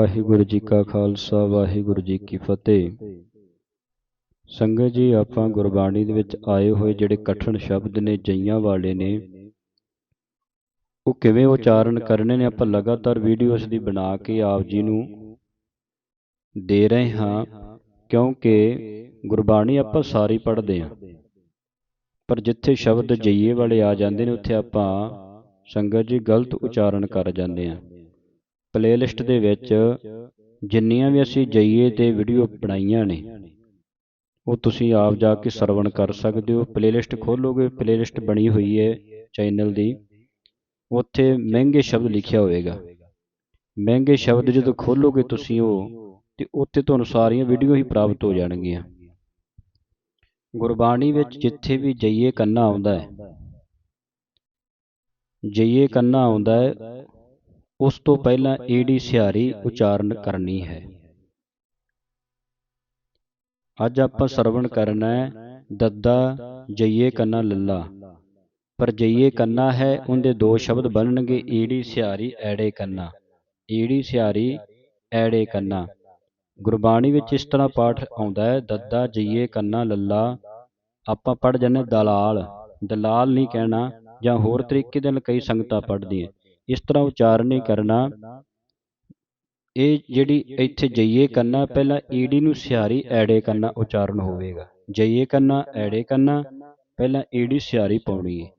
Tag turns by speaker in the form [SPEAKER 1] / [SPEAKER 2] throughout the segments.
[SPEAKER 1] ਵਾਹਿਗੁਰੂ ਜੀ ਕਾ ਖਾਲਸਾ, ਵਾਹਿਗੁਰੂ ਜੀ ਕੀ ਫਤਿਹ। ਸੰਗਤ ਜੀ, ਆਪਾਂ ਗੁਰਬਾਣੀ ਦੇ ਵਿੱਚ ਆਏ ਹੋਏ ਜਿਹੜੇ ਕਠਨ ਸ਼ਬਦ ਨੇ, ਜਈਆਂ ਵਾਲੇ ਨੇ, ਉਹ ਕਿਵੇਂ ਉਚਾਰਨ ਕਰਨੇ ਨੇ, ਆਪਾਂ ਲਗਾਤਾਰ ਵੀਡੀਓ ਦੀ ਬਣਾ ਕੇ ਆਪ ਜੀ ਨੂੰ ਦੇ ਰਹੇ ਹਾਂ, ਕਿਉਂਕਿ ਗੁਰਬਾਣੀ ਆਪਾਂ ਸਾਰੀ ਪੜ੍ਹਦੇ ਹਾਂ। ਪਰ ਜਿੱਥੇ ਸ਼ਬਦ ਜਈਏ ਵਾਲੇ ਆ ਜਾਂਦੇ ਨੇ, ਉੱਥੇ ਆਪਾਂ ਸੰਗਤ ਜੀ ਗਲਤ ਉਚਾਰਨ ਕਰ ਜਾਂਦੇ ਹਾਂ। ਪਲੇਲਿਸਟ ਦੇ ਵਿੱਚ ਜਿੰਨੀਆਂ ਵੀ ਅਸੀਂ ਜਈਏ ਤੇ ਵੀਡੀਓ ਬਣਾਈਆਂ ਨੇ, ਉਹ ਤੁਸੀਂ ਆਪ ਜਾ ਕੇ ਸਰਵਣ ਕਰ ਸਕਦੇ ਹੋ। ਪਲੇਲਿਸਟ ਖੋਲੋਗੇ ਪਲੇਲਿਸਟ ਬਣੀ ਹੋਈ ਹੈ ਚੈਨਲ ਦੀ। ਉੱਥੇ ਮਹਿੰਗੇ ਸ਼ਬਦ ਲਿਖਿਆ ਹੋਵੇਗਾ। ਮਹਿੰਗੇ ਸ਼ਬਦ ਜਦੋਂ ਖੋਲੋਗੇ ਤੁਸੀਂ ਉਹ, ਤੇ ਉੱਥੇ ਤੁਹਾਨੂੰ ਸਾਰੀਆਂ ਵੀਡੀਓ ਹੀ ਪ੍ਰਾਪਤ ਹੋ ਜਾਣਗੀਆਂ। ਗੁਰਬਾਣੀ ਵਿੱਚ ਜਿੱਥੇ ਵੀ ਜਈਏ ਕੰਨਾ ਆਉਂਦਾ ਹੈ। ਜਈਏ ਕੰਨਾ ਆਉਂਦਾ ਹੈ ਉਸ ਤੋਂ ਪਹਿਲਾਂ ਈੜੀ ਸਿਹਾਰੀ ਉਚਾਰਨ ਕਰਨੀ ਹੈ। ਅੱਜ ਆਪਾਂ ਸਰਵਣ ਕਰਨਾ ਹੈ, ਦੱਦਾ ਜਈਏ ਕੰਨਾ ਲੱਲਾ। ਪਰ ਜਈਏ ਕੰਨਾ ਹੈ, ਉਹਦੇ ਦੋ ਸ਼ਬਦ ਬਣਨਗੇ ਈੜੀ ਸਿਹਾਰੀ, ਐੜੇ ਕੰਨਾ। ਈੜੀ ਸਿਹਾਰੀ, ਐੜੇ ਕੰਨਾ। ਗੁਰਬਾਣੀ ਵਿੱਚ ਇਸ ਤਰ੍ਹਾਂ ਪਾਠ ਆਉਂਦਾ ਹੈ, ਦੱਦਾ ਜਈਏ ਕੰਨਾ ਲੱਲਾ। ਆਪਾਂ ਪੜ ਜੰਨੇ ਦਲਾਲ। ਦਲਾਲ ਨਹੀਂ ਕਹਿਣਾ, ਜਾਂ ਹੋਰ ਤਰੀਕੇ ਦੇ ਨਾਲ ਕਈ ਸੰਗਤਾਂ ਪੜ੍ਹਦੀਆਂ। ਇਸ ਤਰ੍ਹਾਂ ਉਚਾਰਨ ਨਹੀਂ ਕਰਨਾ। ਇਹ ਜਿਹੜੀ ਇੱਥੇ ਜਈਏ ਕੰਨਾ ਪਹਿਲਾਂ ਈੜੀ ਨੂੰ ਸਿਹਾਰੀ ਐੜੇ ਕੰਨਾ ਉਚਾਰਨ ਹੋਵੇਗਾ। ਜਈਏ ਕੰਨਾ ਐੜੇ ਕੰਨਾ ਪਹਿਲਾਂ ਈੜੀ ਸਿਹਾਰੀ ਪਾਉਣੀ ਹੈ।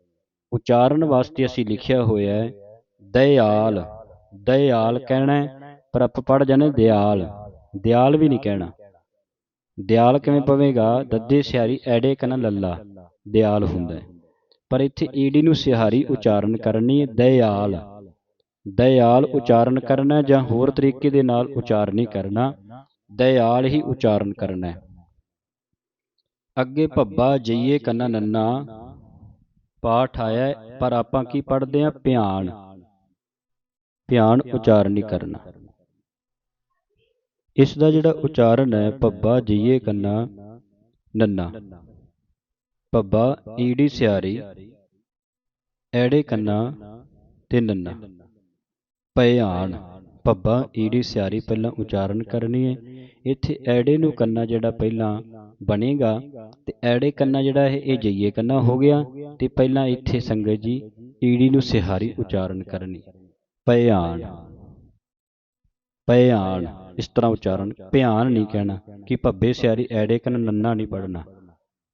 [SPEAKER 1] ਉਚਾਰਨ ਵਾਸਤੇ ਅਸੀਂ ਲਿਖਿਆ ਹੋਇਆ ਹੈ ਦਇਆਲ। ਦਇਆਲ। ਕਹਿਣਾ ਪਰ ਆਪਾਂ ਪੜ ਜਾਣੇ ਦਿਆਲ। ਦਿਆਲ। ਵੀ ਨਹੀਂ ਕਹਿਣਾ। ਦਿਆਲ ਕਿਵੇਂ ਪਵੇਗਾ? ਦੱਦੇ ਸਿਹਾਰੀ ਐੜੇ ਕੰਨਾ ਲੱਲਾ। ਦਿਆਲ ਹੁੰਦਾ ਹੈ। ਪਰ ਇੱਥੇ ਈੜੀ ਨੂੰ ਸਿਹਾਰੀ ਉਚਾਰਨ ਕਰਨੀ ਹੈ ਦਇਆਲ। ਦਇਆਲ ਉਚਾਰਨ ਕਰਨਾ ਜਾਂ ਹੋਰ ਤਰੀਕੇ ਦੇ ਨਾਲ ਉਚਾਰਨ ਨਹੀਂ ਕਰਨਾ ਦਇਆਲ ਹੀ ਉਚਾਰਨ ਕਰਨਾ। ਅੱਗੇ ਭੱਬਾ ਜਈਏ ਕੰਨਾ ਨੰਨਾ ਪਾਠ ਆਇਆ ਪਰ ਆਪਾਂ ਕੀ ਪੜ੍ਹਦੇ ਆ ਧਿਆਨ। ਧਿਆਨ। ਉਚਾਰਨ ਨਹੀਂ ਕਰਨਾ। ਇਸ ਦਾ ਜਿਹੜਾ ਉਚਾਰਨ ਹੈ ਭੱਬਾ ਜਈਏ ਕੰਨਾ ਨੰਨਾ। ਭੱਬਾ ਈੜੀ ਸਿਆਰੀ ਐੜੇ ਕੰਨਾ ਤੇ ਨੰਨਾ। ਭਿਆਨ ਭੱਬਾ ਈੜੀ ਸਿਆਰੀ ਪਹਿਲਾਂ ਉਚਾਰਨ ਕਰਨੀ ਹੈ ਇੱਥੇ ਐੜੇ ਨੂੰ ਕੰਨਾ ਜਿਹੜਾ ਪਹਿਲਾਂ ਬਣੇਗਾ ਤੇ ਐੜੇ ਕੰਨਾ ਜਿਹੜਾ ਹੈ ਇਹ ਜਈਏ ਕੰਨਾ ਹੋ ਗਿਆ ਤੇ ਪਹਿਲਾਂ ਇੱਥੇ ਸੰਗਤ ਜੀ ਈੜੀ ਨੂੰ ਸਿਹਾਰੀ ਉਚਾਰਨ ਕਰਨੀ। ਭਿਆਨ ਭਿਆਨ ਇਸ ਤਰ੍ਹਾਂ ਉਚਾਰਨ। ਭਿਆਨ ਨਹੀਂ ਕਹਿਣਾ ਕਿ ਭੱਬੇ ਸਿਆਰੀ ਐੜੇ ਕੰਨ ਨੰਨਾ ਨਹੀਂ ਪੜਨਾ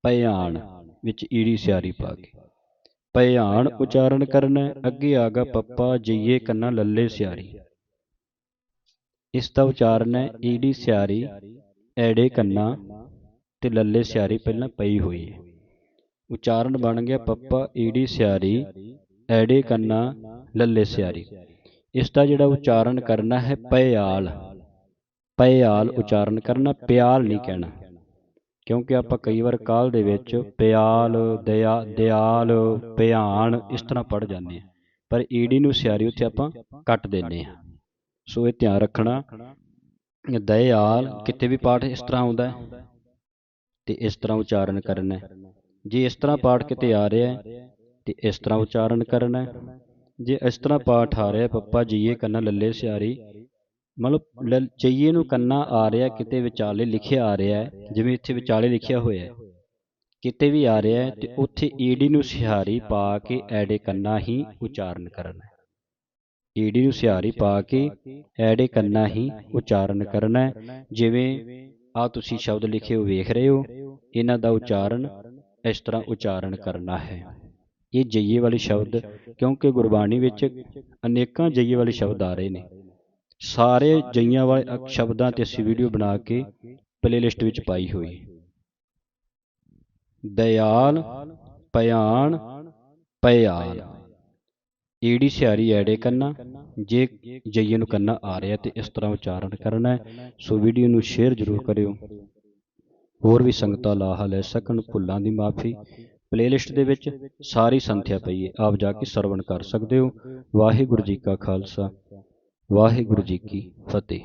[SPEAKER 1] ਭਿਆਨ ਵਿੱਚ ਈੜੀ ਸਿਆਰੀ ਪਾ ਕੇ। ਭਿਆਨ ਉਚਾਰਨ ਕਰਨਾ ਅੱਗੇ ਆਗਾ ਪੱਪਾ ਜਈਏ ਕੰਨਾ ਲੱਲੇ ਸਿਆਰੀ। ਇਸ ਦਾ ਉਚਾਰਨ ਹੈ ਈੜੀ ਸਿਆਰੀ ਐੜੇ ਕੰਨਾ ਤੇ ਲੱਲੇ ਸਿਆਰੀ ਪਹਿਲਾਂ ਪਈ ਹੋਈ ਹੈ। ਉਚਾਰਨ ਬਣ ਗਿਆ ਪੱਪਾ ਈੜੀ ਸਿਆਰੀ ਐੜੇ ਕੰਨਾ ਲੱਲੇ ਸਿਆਰੀ। ਇਸ ਦਾ ਜਿਹੜਾ ਉਚਾਰਨ ਕਰਨਾ ਹੈ ਪਿਆਲ ਪਿਆਲ ਉਚਾਰਨ ਕਰਨਾ ਪਿਆਲ ਨਹੀਂ ਕਹਿਣਾ। ਕਿਉਂਕਿ ਆਪਾਂ ਕਈ ਵਾਰ ਕਾਲ ਦੇ ਵਿੱਚ ਪਿਆਲ, ਦਇਆ, ਦਿਆਲ ਪਿਆਨ ਇਸ ਤਰ੍ਹਾਂ ਪੜ ਜਾਂਦੇ ਆ ਪਰ ਈੜੀ ਨੂੰ ਸਿਆਰੀ ਉੱਥੇ ਆਪਾਂ ਕੱਟ ਦਿੰਦੇ ਆ ਸੋ ਇਹ ਧਿਆਨ ਰੱਖਣਾ, ਦਇਆਲ ਕਿਤੇ ਵੀ ਪਾਠ ਇਸ ਤਰ੍ਹਾਂ ਆਉਂਦਾ ਤੇ ਇਸ ਤਰ੍ਹਾਂ ਉਚਾਰਨ ਕਰਨਾ ਜੇ ਇਸ ਤਰ੍ਹਾਂ ਪਾਠ ਕਿਤੇ ਆ ਰਿਹਾ ਤੇ ਇਸ ਤਰ੍ਹਾਂ ਉਚਾਰਨ ਕਰਨਾ ਜੇ ਇਸ ਤਰ੍ਹਾਂ ਪਾਠ ਆ ਰਿਹਾ ਪੱਪਾ ਜੀਏ ਕੰਨਾਂ ਲੱਲੇ ਸਿਆਰੀ ਮਤਲਬ ਚਈਏ ਨੂੰ ਕੰਨਾ ਆ ਰਿਹਾ, ਕਿਤੇ ਵਿਚਾਲੇ ਲਿਖਿਆ ਆ ਰਿਹਾ ਹੈ, ਜਿਵੇਂ ਇੱਥੇ ਵਿਚਾਲੇ ਲਿਖਿਆ ਹੋਇਆ ਹੈ। ਕਿਤੇ ਵੀ ਆ ਰਿਹਾ ਹੈ ਤੇ ਉੱਥੇ ਈਡੀ ਨੂੰ ਸਿਹਾਰੀ ਪਾ ਕੇ ਐੜੇ ਕੰਨਾ ਹੀ ਉਚਾਰਨ ਕਰਨਾ ਹੈ। ਈਡੀ ਨੂੰ ਸਿਹਾਰੀ ਪਾ ਕੇ ਐੜੇ ਕੰਨਾ ਹੀ ਉਚਾਰਨ ਕਰਨਾ ਹੈ, ਜਿਵੇਂ ਆ ਤੁਸੀਂ ਸ਼ਬਦ ਲਿਖੇ ਹੋ ਵੇਖ ਰਹੇ ਹੋ, ਇਹਨਾਂ ਦਾ ਉਚਾਰਨ ਇਸ ਤਰ੍ਹਾਂ ਉਚਾਰਨ ਕਰਨਾ ਹੈ। ਇਹ ਜਈਏ ਵਾਲੇ ਸ਼ਬਦ, ਕਿਉਂਕਿ ਗੁਰਬਾਣੀ ਵਿੱਚ ਅਨੇਕਾਂ ਜਈਏ ਵਾਲੇ ਸ਼ਬਦ ਆ ਰਹੇ ਨੇ। ਸਾਰੇ ਜਈਆਂ ਵਾਲੇ ਸ਼ਬਦਾਂ ਤੇ ਅਸੀਂ ਵੀਡੀਓ ਬਣਾ ਕੇ ਪਲੇਲਿਸਟ ਵਿੱਚ ਪਾਈ ਹੋਈ। ਦਇਆਲ ਪਿਆਨ ਪਿਆਲ ਈੜੀ ਸਿਆਰੀ ਐੜੇ ਕੰਨਾ ਜੇ ਜਈਏ ਨੂੰ ਕੰਨਾ ਆ ਰਿਹਾ ਤੇ ਇਸ ਤਰ੍ਹਾਂ ਉਚਾਰਨ ਕਰਨਾ ਹੈ ਸੋ ਵੀਡੀਓ ਨੂੰ ਸ਼ੇਅਰ ਜ਼ਰੂਰ ਕਰਿਓ। ਹੋਰ ਵੀ ਸੰਗਤਾਂ ਲਾਹਾ ਲੈ ਸਕਣ ਭੁੱਲਾਂ ਦੀ ਮਾਫੀ। ਪਲੇਲਿਸਟ ਦੇ ਵਿੱਚ ਸਾਰੀ ਸੰਥਿਆ ਪਈ ਹੈ ਆਪ ਜਾ ਕੇ ਸਰਵਣ ਕਰ ਸਕਦੇ ਹੋ। ਵਾਹਿਗੁਰੂ ਜੀ ਕਾ ਖਾਲਸਾ। ਵਾਹਿਗੁਰੂ ਜੀ ਕੀ ਫਤਿਹ।